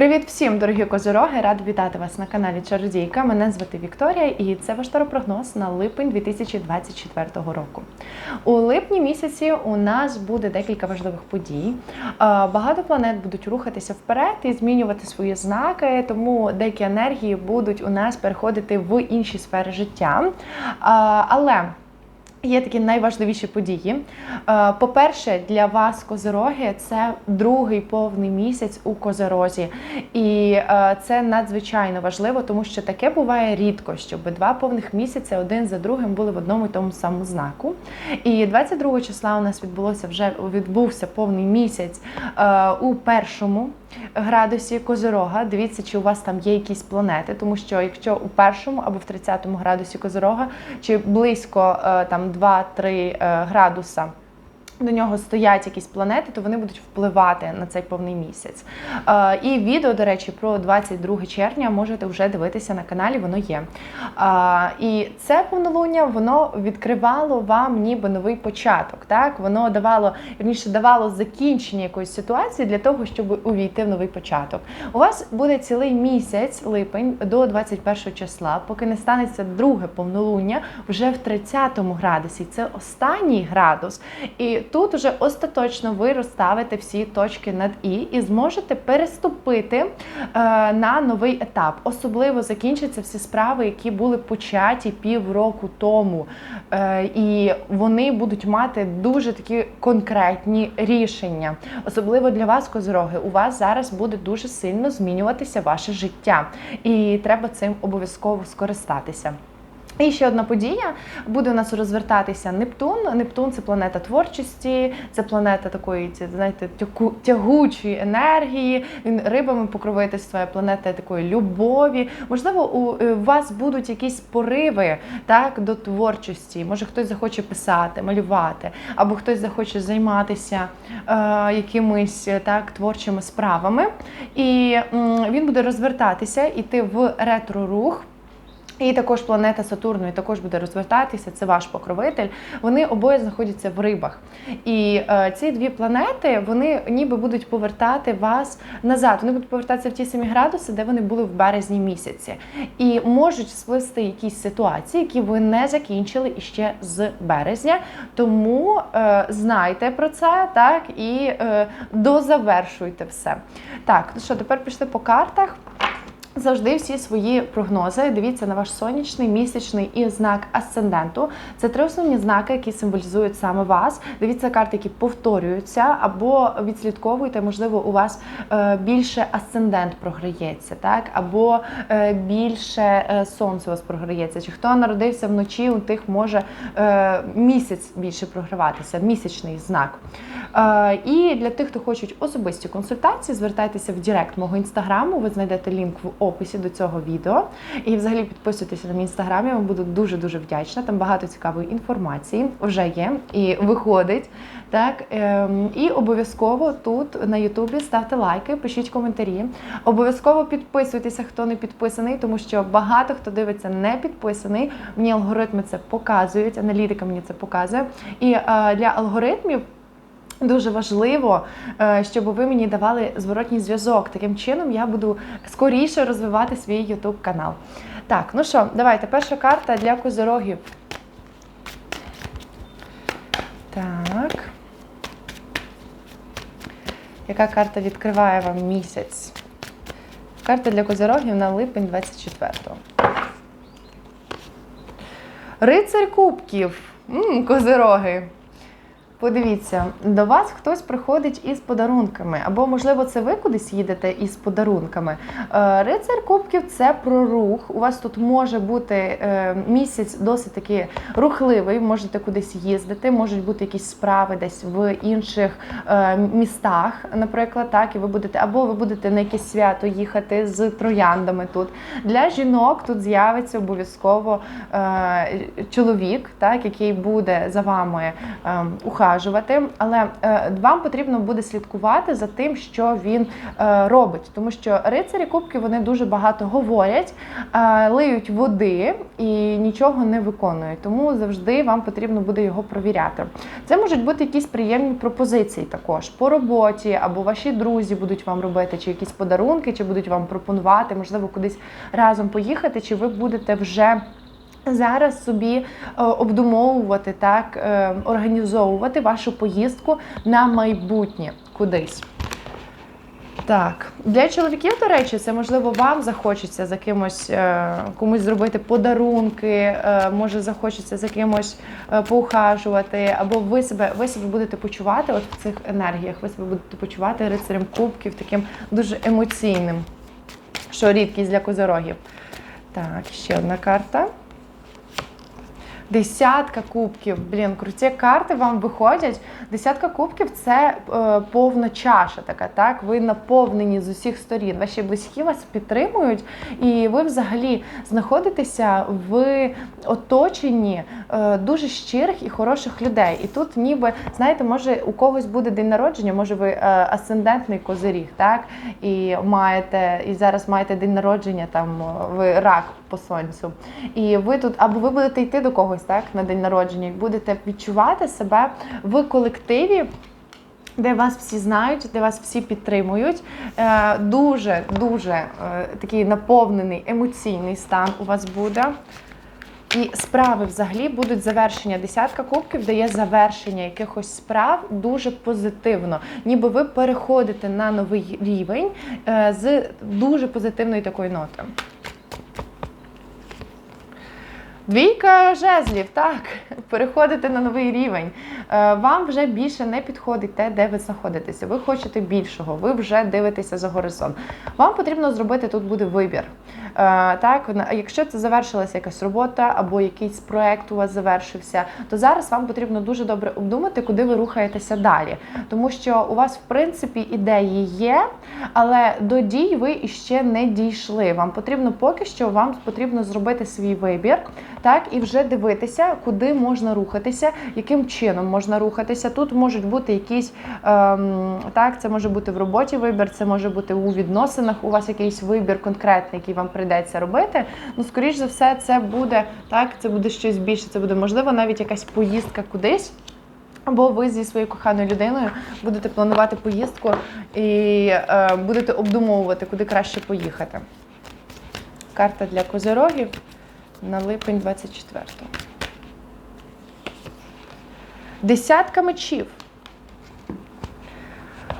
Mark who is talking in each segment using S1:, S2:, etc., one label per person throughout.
S1: Привіт всім, дорогі козороги! Рад вітати вас на каналі Чародійка. Мене звати Вікторія, і це ваш таропрогноз на липень 2024 року. У липні місяці у нас буде декілька важливих подій. Багато планет будуть рухатися вперед і змінювати свої знаки, тому деякі енергії будуть у нас переходити в інші сфери життя. Але Є такі найважливіші події. Е, По-перше, для вас козироги це другий повний місяць у козирозі. І е, це надзвичайно важливо, тому що таке буває рідко, щоб два повних місяці один за другим були в одному і тому самому знаку. І 22 числа у нас відбулося вже відбувся повний місяць е, у першому градусі Козирога. Дивіться, чи у вас там є якісь планети, тому що якщо у першому або в 30 градусі Козирога, чи близько е, там 2-3 е, градуса. До нього стоять якісь планети, то вони будуть впливати на цей повний місяць. Е, і відео, до речі, про 22 червня можете вже дивитися на каналі, воно є. Е, і це повнолуння воно відкривало вам ніби новий початок. Так? Воно давало, вірніше, давало закінчення якоїсь ситуації для того, щоб увійти в новий початок. У вас буде цілий місяць, липень, до 21 числа, поки не станеться друге повнолуння, вже в 30 градусі. Це останній градус. І тут уже остаточно ви розставите всі точки над і і зможете переступити е, на новий етап. Особливо закінчаться всі справи, які були початі півроку тому. Е, і вони будуть мати дуже такі конкретні рішення. Особливо для вас, козороги, у вас зараз буде дуже сильно змінюватися ваше життя, і треба цим обов'язково скористатися. І ще одна подія буде у нас розвертатися Нептун. Нептун це планета творчості, це планета такої, знаєте, тягучої енергії. Він рибами покровительства, планета такої любові. Можливо, у е, вас будуть якісь пориви так до творчості. Може, хтось захоче писати, малювати, або хтось захоче займатися е, якимись е, так творчими справами. І м, він буде розвертатися, іти в ретро-рух. І також планета Сатурну і також буде розвертатися. Це ваш покровитель. Вони обоє знаходяться в рибах. І е, ці дві планети вони ніби будуть повертати вас назад. Вони будуть повертатися в ті самі градуси, де вони були в березні місяці, і можуть сплисти якісь ситуації, які ви не закінчили іще з березня. Тому е, знайте про це, так і е, дозавершуйте все. Так, ну що, тепер пішли по картах. Завжди всі свої прогнози. Дивіться на ваш сонячний, місячний і знак асценденту. Це три основні знаки, які символізують саме вас. Дивіться карти, які повторюються, або відслідковуйте, можливо, у вас е, більше асцендент програється, так, або е, більше е, сонце у вас програється. Чи хто народився вночі, у тих може місяць більше програватися, місячний знак. І для тих, хто хочуть особисті консультації, звертайтеся в Директ мого інстаграму. Ви знайдете лінк в описі до цього відео. І взагалі підписуйтеся на мій інстаграм. Я вам буду дуже дуже вдячна. Там багато цікавої інформації вже є і виходить. Так ем, і обов'язково тут на Ютубі ставте лайки, пишіть коментарі. Обов'язково підписуйтеся, хто не підписаний, тому що багато хто дивиться не підписаний. Мені алгоритми це показують, аналітика мені це показує. І е, для алгоритмів. Дуже важливо, е, щоб ви мені давали зворотній зв'язок. Таким чином я буду скоріше розвивати свій YouTube канал. Так, ну що, давайте. Перша карта для козирогів. Так. Яка карта відкриває вам місяць? Карта для козирогів на липень 24-го. Рицар кубків. М, козироги. Подивіться, до вас хтось приходить із подарунками, або, можливо, це ви кудись їдете із подарунками. Е, Рицар Кубків це про рух. У вас тут може бути е, місяць досить таки рухливий, можете кудись їздити, можуть бути якісь справи десь в інших е, містах, наприклад, так, і ви будете, або ви будете на якесь свято їхати з трояндами тут. Для жінок тут з'явиться обов'язково чоловік, так, який буде за вами е, ухажувати поухажувати, але е, вам потрібно буде слідкувати за тим, що він е, робить, тому що рицарі кубки вони дуже багато говорять, е, лиють води і нічого не виконують. Тому завжди вам потрібно буде його провіряти. Це можуть бути якісь приємні пропозиції також по роботі, або ваші друзі будуть вам робити, чи якісь подарунки, чи будуть вам пропонувати, можливо, кудись разом поїхати, чи ви будете вже. Зараз собі е, обдумовувати так, е, організовувати вашу поїздку на майбутнє кудись. Так, для чоловіків, до речі, це можливо вам захочеться за кимось е, комусь зробити подарунки, може захочеться за кимось поухажувати, або ви себе ви себе будете почувати от в цих енергіях. Ви себе будете почувати рицарем кубків, таким дуже емоційним, що рідкість для козорогів. Так, ще одна карта. Десятка кубків. Блін, круті карти вам виходять. Десятка кубків це е, повна чаша така, так? Ви наповнені з усіх сторін. Ваші близькі вас підтримують, і ви взагалі знаходитеся в оточенні е, дуже щирих і хороших людей. І тут, ніби, знаєте, може у когось буде день народження, може ви е, асцендентний козиріг, так? І маєте, і зараз маєте день народження, там ви рак по сонцю. І ви тут, або ви будете йти до когось так на день народження, і будете відчувати себе в колективі. Де вас всі знають, де вас всі підтримують. Е, Дуже дуже е, такий наповнений емоційний стан у вас буде. І справи взагалі будуть завершення. Десятка кубків дає завершення якихось справ дуже позитивно, ніби ви переходите на новий рівень е, з дуже позитивної такої ноти. Двійка жезлів, так, переходите на новий рівень. Е, Вам вже більше не підходить те, де ви знаходитеся. Ви хочете більшого, ви вже дивитеся за горизонт. Вам потрібно зробити тут буде вибір. Е, Так, якщо це завершилася якась робота або якийсь проект у вас завершився, то зараз вам потрібно дуже добре обдумати, куди ви рухаєтеся далі. Тому що у вас, в принципі, ідеї є, але до дій ви іще не дійшли. Вам потрібно поки що вам потрібно зробити свій вибір, так і вже дивитися, куди можна рухатися, яким чином можна рухатися. Тут можуть бути якісь ем, так, це може бути в роботі вибір, це може бути у відносинах. У вас якийсь вибір конкретний, який вам прийдеться робити. Ну, скоріш за все, це буде так, це буде щось більше. Це буде можливо навіть якась поїздка кудись. Або ви зі своєю коханою людиною будете планувати поїздку і е, будете обдумовувати, куди краще поїхати. Карта для козирогів на липень 24-го. Десятка мечів.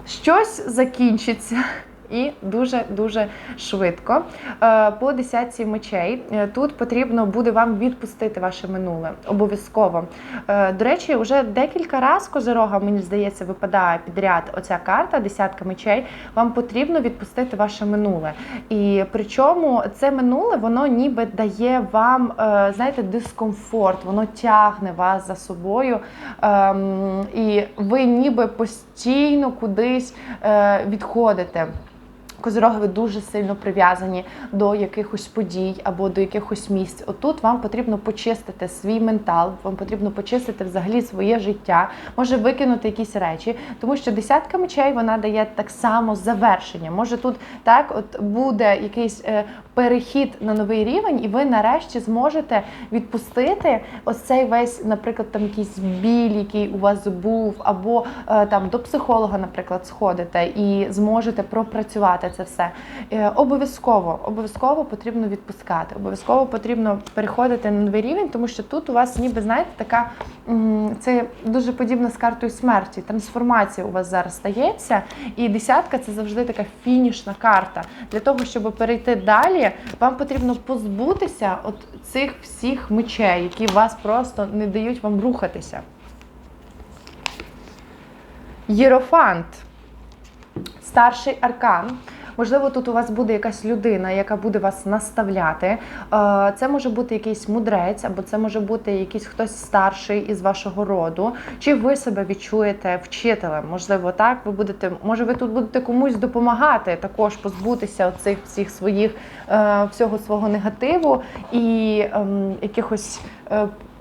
S1: Щось закінчиться. І дуже-дуже швидко. Е, По десятці мечей е, тут потрібно буде вам відпустити ваше минуле. Обов'язково. Е, До речі, вже декілька разів козирога, мені здається, випадає підряд оця карта, десятка мечей. Вам потрібно відпустити ваше минуле. І причому це минуле, воно ніби дає вам, знаєте, дискомфорт, воно тягне вас за собою. Ем, І ви ніби постійно кудись відходите. Козироги дуже сильно прив'язані до якихось подій або до якихось місць. Отут вам потрібно почистити свій ментал, вам потрібно почистити взагалі своє життя, може викинути якісь речі, тому що десятка мечей вона дає так само завершення. Може тут так, от буде якийсь е, перехід на новий рівень, і ви нарешті зможете відпустити ось цей весь, наприклад, там якийсь біль, який у вас був, або е, там до психолога, наприклад, сходите і зможете пропрацювати це все. Е, Обов'язково, обов'язково потрібно відпускати. Обов'язково потрібно переходити на новий рівень, тому що тут у вас, ніби знаєте, така це дуже подібна з картою смерті. Трансформація у вас зараз стається, і десятка це завжди така фінішна карта. Для того, щоб перейти далі, вам потрібно позбутися от цих всіх мечей, які вас просто не дають вам рухатися. Єрофант старший аркан. Можливо, тут у вас буде якась людина, яка буде вас наставляти. Е, Це може бути якийсь мудрець, або це може бути якийсь хтось старший із вашого роду. Чи ви себе відчуєте вчителем? Можливо, так ви будете, може, ви тут будете комусь допомагати, також позбутися цих всіх своїх е, всього свого негативу і ем, якихось.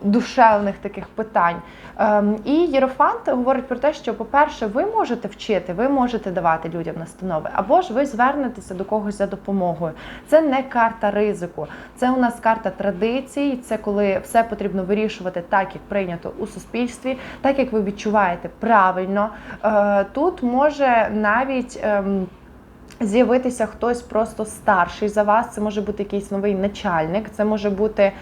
S1: Душевних таких питань. Ем, І Єрофант говорить про те, що, по-перше, ви можете вчити, ви можете давати людям настанови, або ж ви звернетеся до когось за допомогою. Це не карта ризику, це у нас карта традицій. Це коли все потрібно вирішувати так, як прийнято у суспільстві, так як ви відчуваєте правильно. Е, Тут може навіть. З'явитися хтось просто старший за вас, це може бути якийсь новий начальник, це може бути е,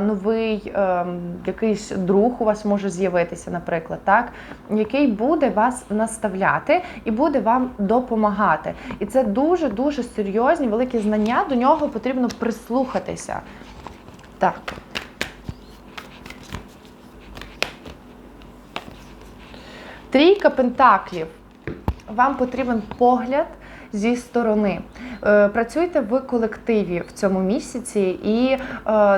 S1: новий е, якийсь друг у вас може з'явитися, наприклад, так, який буде вас наставляти і буде вам допомагати. І це дуже дуже серйозні, великі знання. До нього потрібно прислухатися. Так. Трійка пентаклів. Вам потрібен погляд зі сторони. Е, Працюйте в колективі в цьому місяці і е,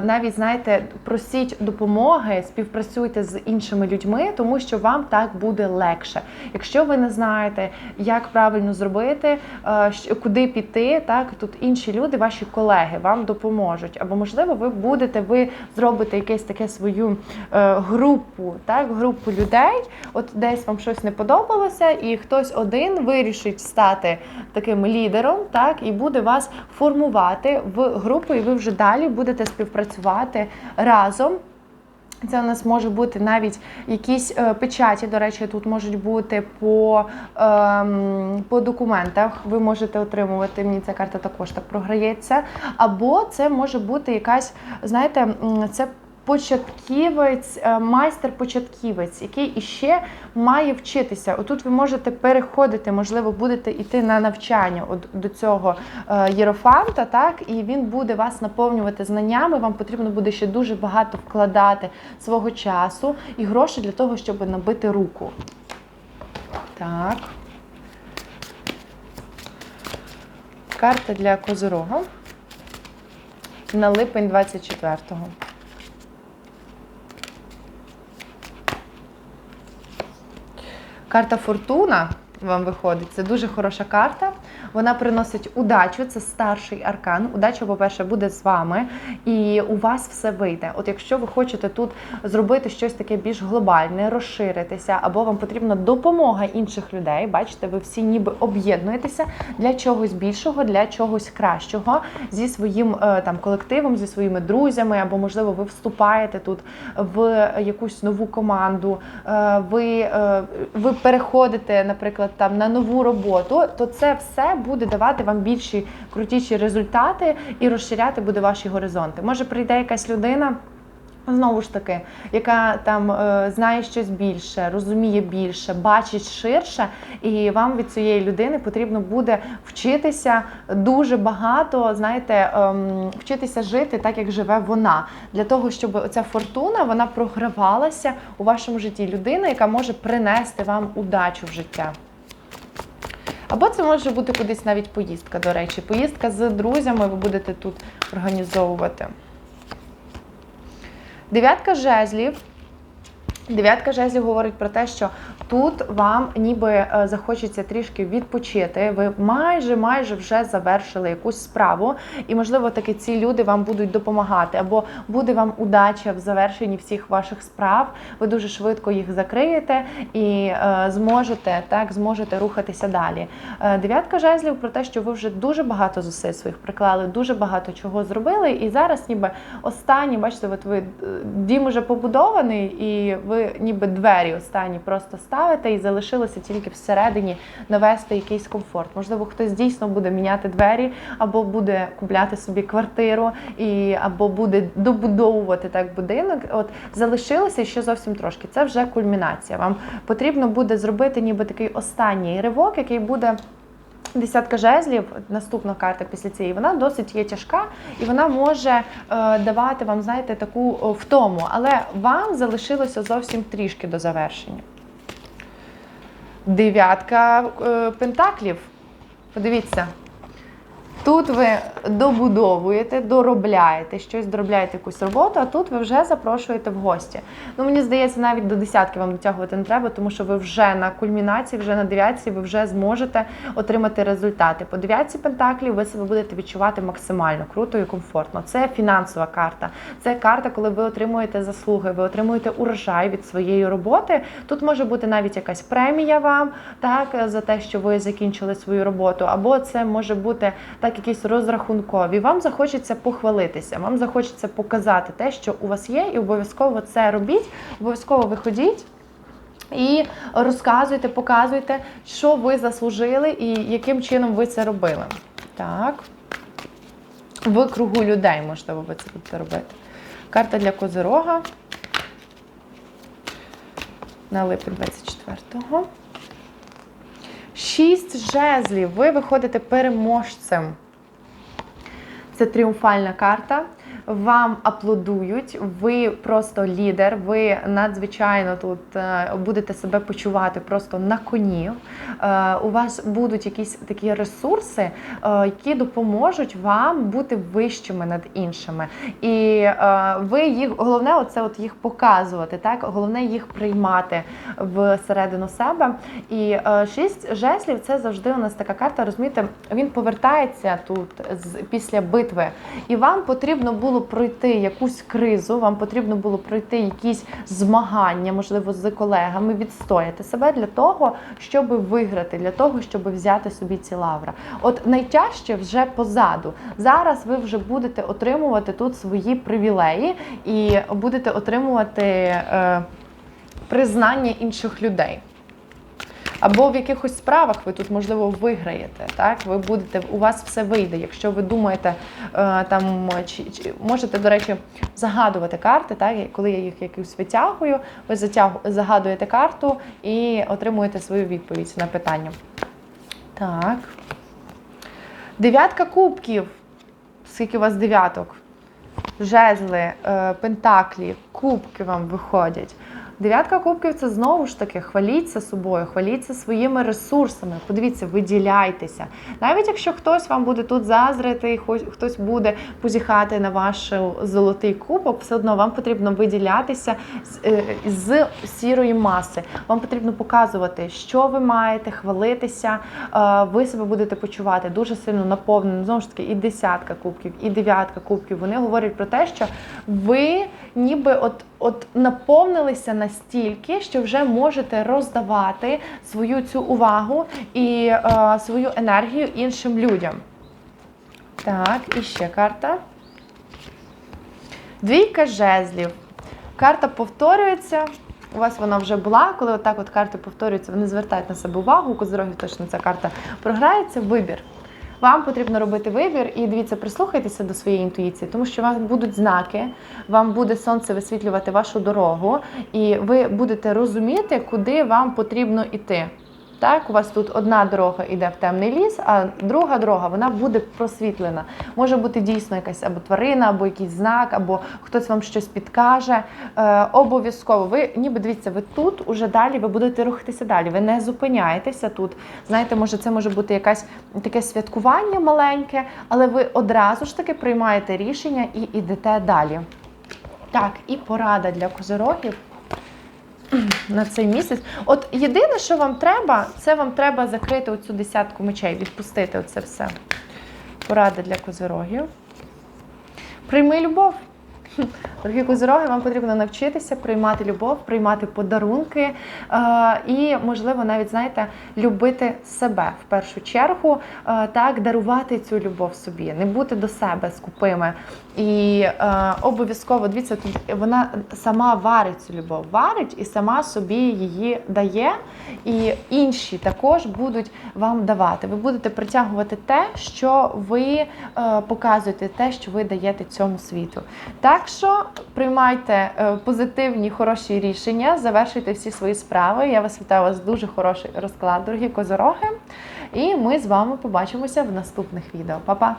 S1: навіть знаєте, просіть допомоги, співпрацюйте з іншими людьми, тому що вам так буде легше. Якщо ви не знаєте, як правильно зробити, е, куди піти, так тут інші люди, ваші колеги, вам допоможуть. Або можливо, ви будете, ви зробите якесь таке свою групу, так, групу людей. От десь вам щось не подобалося, і хтось один вирішить стати таким лідером, так, і буде вас формувати в групу, і ви вже далі будете співпрацювати разом. Це у нас може бути навіть якісь е, печаті, до речі, тут можуть бути по, ем, по документах. Ви можете отримувати. Мені ця карта також так програється. Або це може бути якась, знаєте, це початківець, е, майстер-початківець, який іще має вчитися. Отут ви можете переходити, можливо, будете йти на навчання до цього е, єрофанта, так, і він буде вас наповнювати знаннями. Вам потрібно буде ще дуже багато вкладати свого часу і грошей для того, щоб набити руку. Так. Карта для Козирога на липень 24-го. Карта Фортуна вам виходить. Це дуже хороша карта. Вона приносить удачу. Це старший аркан. Удача, по-перше, буде з вами, і у вас все вийде. От якщо ви хочете тут зробити щось таке більш глобальне, розширитися, або вам потрібна допомога інших людей, бачите, ви всі ніби об'єднуєтеся для чогось більшого, для чогось кращого зі своїм е, там колективом, зі своїми друзями, або можливо, ви вступаєте тут в якусь нову команду. е, Ви, е, ви переходите, наприклад, там на нову роботу, то це все буде давати вам більші крутіші результати і розширяти буде ваші горизонти. Може прийде якась людина. Знову ж таки, яка там е, знає щось більше, розуміє більше, бачить ширше, і вам від цієї людини потрібно буде вчитися дуже багато, знаєте, ем, вчитися жити так, як живе вона, для того, щоб оця фортуна вона програвалася у вашому житті. Людина, яка може принести вам удачу в життя. Або це може бути кудись навіть поїздка, до речі. Поїздка з друзями ви будете тут організовувати. Дев'ятка жезлів. Дев'ятка жезлів говорить про те, що тут вам ніби е, захочеться трішки відпочити. Ви майже майже вже завершили якусь справу, і можливо таки ці люди вам будуть допомагати, або буде вам удача в завершенні всіх ваших справ. Ви дуже швидко їх закриєте і е, зможете так зможете рухатися далі. Е, дев'ятка жезлів про те, що ви вже дуже багато зусиль своїх приклали, дуже багато чого зробили, і зараз ніби останні, бачите, от ви дім уже побудований, і ви ніби двері останні просто ставите, і залишилося тільки всередині навести якийсь комфорт. Можливо, хтось дійсно буде міняти двері, або буде купляти собі квартиру, і або буде добудовувати так будинок. От залишилося ще зовсім трошки. Це вже кульмінація. Вам потрібно буде зробити ніби такий останній ривок, який буде. Десятка жезлів, наступна карта після цієї, вона досить є тяжка, і вона може е, давати вам, знаєте, таку втому, але вам залишилося зовсім трішки до завершення. Дев'ятка е, пентаклів. Подивіться. Тут ви добудовуєте, доробляєте щось, доробляєте якусь роботу, а тут ви вже запрошуєте в гості. Ну мені здається, навіть до десятки вам дотягувати не треба, тому що ви вже на кульмінації, вже на дев'ятці, ви вже зможете отримати результати. По дев'ятці пентаклів ви себе будете відчувати максимально круто і комфортно. Це фінансова карта. Це карта, коли ви отримуєте заслуги, ви отримуєте урожай від своєї роботи. Тут може бути навіть якась премія вам, так за те, що ви закінчили свою роботу, або це може бути так, якісь розрахункові. Вам захочеться похвалитися, вам захочеться показати те, що у вас є, і обов'язково це робіть. Обов'язково виходіть. І розказуйте, показуйте, що ви заслужили і яким чином ви це робили. Так. В кругу людей, можливо, ви це будете робити. Карта для Козирога. На липень 24-го. Шість жезлів. Ви виходите переможцем. Це тріумфальна карта. Вам аплодують, ви просто лідер, ви надзвичайно тут е, будете себе почувати просто на коні. Е, У вас будуть якісь такі ресурси, е, які допоможуть вам бути вищими над іншими. І ви їх головне, оце от їх показувати, так головне їх приймати всередину себе. І шість жезлів це завжди у нас така карта. Розумієте, він повертається тут після битви, і вам потрібно було пройти якусь кризу, вам потрібно було пройти якісь змагання, можливо, з колегами, відстояти себе для того, щоб виграти, для того, щоб взяти собі ці лаври. От найтяжче вже позаду. Зараз ви вже будете отримувати тут свої привілеї і будете отримувати е, признання інших людей. Або в якихось справах ви тут, можливо, виграєте. Так, ви будете, у вас все вийде. Якщо ви думаєте, е, там чи, чи можете, до речі, загадувати карти, так, коли я їх якось витягую, ви затягу, загадуєте карту і отримуєте свою відповідь на питання. Так. Дев'ятка кубків. Скільки у вас дев'яток? Жезли, е, пентаклі, кубки вам виходять. Дев'ятка кубків це знову ж таки хваліться собою, хваліться своїми ресурсами. Подивіться, виділяйтеся. Навіть якщо хтось вам буде тут зазрити, хтось буде позіхати на ваш е, золотий кубок, все одно вам потрібно виділятися з, е, з сірої маси. Вам потрібно показувати, що ви маєте, хвалитися. Е, Ви себе будете почувати дуже сильно наповненим. Знову ж таки, і десятка кубків, і дев'ятка кубків. Вони говорять про те, що ви ніби от, от наповнилися настільки, що вже можете роздавати свою цю увагу і е, свою енергію іншим людям. Так, і ще карта. Двійка жезлів. Карта повторюється. У вас вона вже була, коли отак от карти повторюються, вони звертають на себе увагу. У козирогів точно ця карта програється. Вибір. Вам потрібно робити вибір і дивіться, прислухайтеся до своєї інтуїції, тому що вам будуть знаки, вам буде сонце висвітлювати вашу дорогу, і ви будете розуміти, куди вам потрібно йти. Так, у вас тут одна дорога йде в темний ліс, а друга дорога вона буде просвітлена. Може бути дійсно якась або тварина, або якийсь знак, або хтось вам щось підкаже. Е, обов'язково ви ніби дивіться, ви тут уже далі, ви будете рухатися далі. Ви не зупиняєтеся тут. Знаєте, може, це може бути якесь таке святкування маленьке, але ви одразу ж таки приймаєте рішення і йдете далі. Так, і порада для козирогів на цей місяць. От єдине, що вам треба, це вам треба закрити оцю десятку мечей, відпустити оце все. Порада для козирогів. Прийми любов. Дорогі козироги, вам потрібно навчитися приймати любов, приймати подарунки е, і, можливо, навіть знаєте, любити себе в першу чергу, е, так, дарувати цю любов собі, не бути до себе скупими. І е, обов'язково дивіться, тут вона сама варить цю любов, варить і сама собі її дає. І інші також будуть вам давати. Ви будете притягувати те, що ви показуєте, те, що ви даєте цьому світу. Так що приймайте е, позитивні, хороші рішення, завершуйте всі свої справи. Я вас вітаю вас дуже хороший розклад, дорогі козороги. І ми з вами побачимося в наступних відео. Па-па!